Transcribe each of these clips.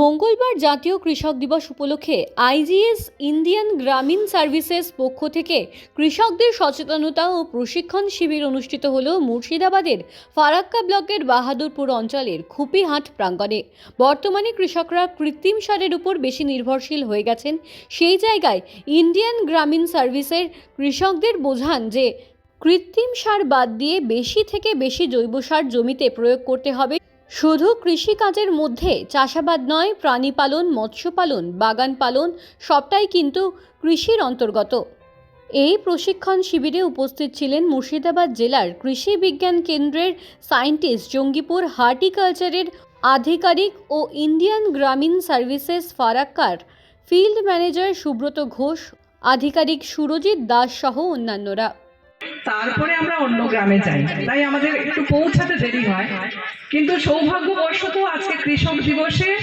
মঙ্গলবার জাতীয় কৃষক দিবস উপলক্ষে আইজিএস ইন্ডিয়ান গ্রামীণ সার্ভিসেস পক্ষ থেকে কৃষকদের সচেতনতা ও প্রশিক্ষণ শিবির অনুষ্ঠিত হল মুর্শিদাবাদের ফারাক্কা ব্লকের বাহাদুরপুর অঞ্চলের খুপিহাট প্রাঙ্গণে। বর্তমানে কৃষকরা কৃত্রিম সারের উপর বেশি নির্ভরশীল হয়ে গেছেন। সেই জায়গায় ইন্ডিয়ান গ্রামীণ সার্ভিসের কৃষকদের বোঝান যে কৃত্রিম সার বাদ দিয়ে বেশি থেকে বেশি জৈব সার জমিতে প্রয়োগ করতে হবে। শুধু কৃষিকাজের মধ্যে চাষাবাদ নয় প্রাণী পালন মৎস্য পালন বাগান পালন সবটাই কিন্তু কৃষির অন্তর্গত। এই প্রশিক্ষণ শিবিরে উপস্থিত ছিলেন মুর্শিদাবাদ জেলার কৃষি বিজ্ঞান কেন্দ্রের সায়েন্টিস্ট জঙ্গিপুর হার্টিকালচারের আধিকারিক ও ইন্ডিয়ান গ্রামীণ সার্ভিসেস ফারাক্কার, ফিল্ড ম্যানেজার সুব্রত ঘোষ, আধিকারিক সুরজিৎ দাস সহ অন্যান্যরা। তারপরে আমরা অন্য গ্রামে যাই। তাই আমাদের একটু পৌঁছাতে দেরি হয়। কিন্তু সৌভাগ্যবশত আজকে কৃষক দিবসে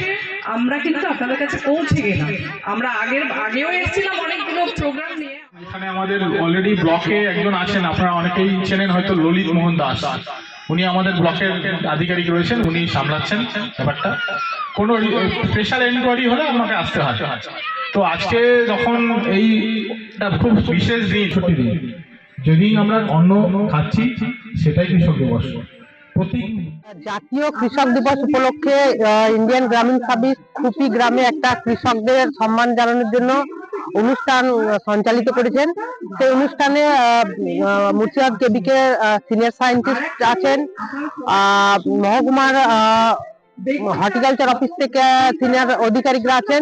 আমরা কিন্তু আপনাদের কাছে পৌঁছে গেলাম। আমরা আগের, আগেও এসেছিলাম অনেকগুলো প্রোগ্রাম নিয়ে। এখানে আমাদের অলরেডি ব্লকে একজন আছেন। আপনারা অনেকেই চেনেন হয়তো ললিত মোহন দাস। উনি আমাদের ব্লকের আধিকারিক রয়েছেন। উনি সামলাচ্ছেন ব্যাপারটা। কোনো স্পেশাল এনকোয়ারি হলে আমাকে আসতে হয়। তো আজকে যখন এইটা খুব বিশেষ দিন ছুটি দিন যদি আমরা অন্ন খাচ্ছি, সেটাই কৃষক দিবস জাতীয় কৃষক দিবস উপলক্ষে ইন্ডিয়ান গ্রামীণ সার্ভিস খুপি গ্রামে একটা কৃষকদের সম্মান জানানোর জন্য অনুষ্ঠান সঞ্চালিত করেছেন। সেই অনুষ্ঠানে মুর্শিদাবাদ কেবিকে সিনিয়র সায়েন্টিস্ট আছেন মহকুমার হর্টিকালচার অফিস থেকে সিনিয়র অধিকারিকরা আছেন।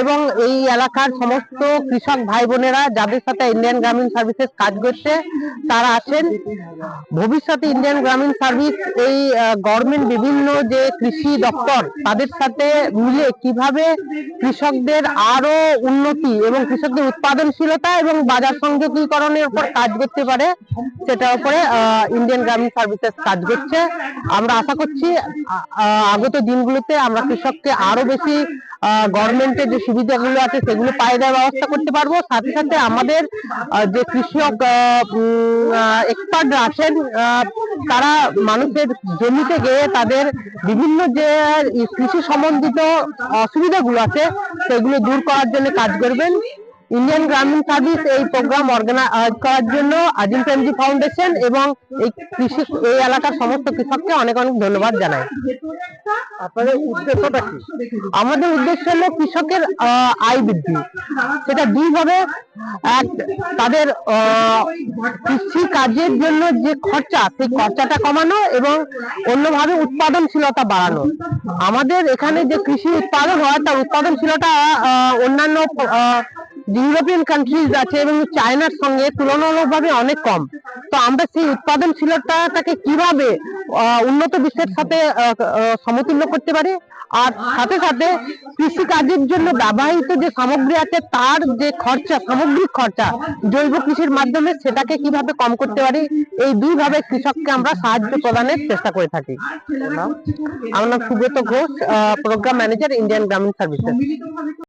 এবং এই এলাকার সমস্ত কৃষক ভাই বোনেরা যাদের সাথে ইন্ডিয়ান গ্রামীণ সার্ভিসেস কাজ করছে, তারা আছেন। ভবিষ্যতে ইন্ডিয়ান গ্রামীণ সার্ভিস এই গভর্নমেন্ট বিভিন্ন যে কৃষি দপ্তর, তাদের সাথে মিলে কীভাবে কৃষকদের আরও উন্নতি এবং কৃষকদের উৎপাদনশীলতা এবং বাজার সংযোগীকরণের উপর কাজ করতে পারে, সেটার উপরে ইন্ডিয়ান গ্রামীণ সার্ভিসেস কাজ করছে। আমরা আশা করছি আগত দিনগুলোতে আমরা কৃষককে আরও বেশি গভর্নমেন্টের যে সুবিধাগুলো আছে সেগুলো পায়ে দেওয়ার ব্যবস্থা করতে পারব। সাথে সাথে আমাদের যে কৃষক এক্সপার্টরা আছেন তারা মানুষের জমিতে গিয়ে তাদের বিভিন্ন যে কৃষি সম্বন্ধিত অসুবিধাগুলো আছে, সেগুলো দূর করার জন্য কাজ করবেন। ইন্ডিয়ান গ্রামীণ সার্ভিস এই প্রোগ্রাম অর্গানাইজ করার জন্য আজিম প্রেমজি ফাউন্ডেশন এবং এই কৃষি, এই এলাকার সমস্ত কৃষককে অনেক অনেক ধন্যবাদ জানাই। আপনাদের উদ্দেশ্যটা কি? আমাদের উদ্দেশ্য হলো কৃষকের আয় বৃদ্ধি। সেটা দুইভাবে এক, তাদের কৃষি কাজের জন্য যে খরচা, সেই খরচাটা কমানো এবং অন্যভাবে উৎপাদনশীলতা বাড়ানো। আমাদের এখানে যে কৃষি উৎপাদন হয়, তার উৎপাদনশীলতা অন্যান্য ইউরোপিয়ান কান্ট্রিজ আছে এবং চায়নার সঙ্গে তুলনামূলকভাবে অনেক কম। তো আমরা সেই উৎপাদনশীলতাটাকে কীভাবে উন্নত বিশ্বের সাথে সমতুল্য করতে পারি? আর সাথে সাথে কৃষিকাজের জন্য ব্যবহৃত যে সামগ্রী আছে তার যে খরচা সামগ্রিক খরচা জৈব কৃষির মাধ্যমে সেটাকে কীভাবে কম করতে পারি? এই দুইভাবে কৃষককে আমরা সাহায্য প্রদানের চেষ্টা করে থাকি। আমার নাম Subrata Ghosh program manager Indian Grameen services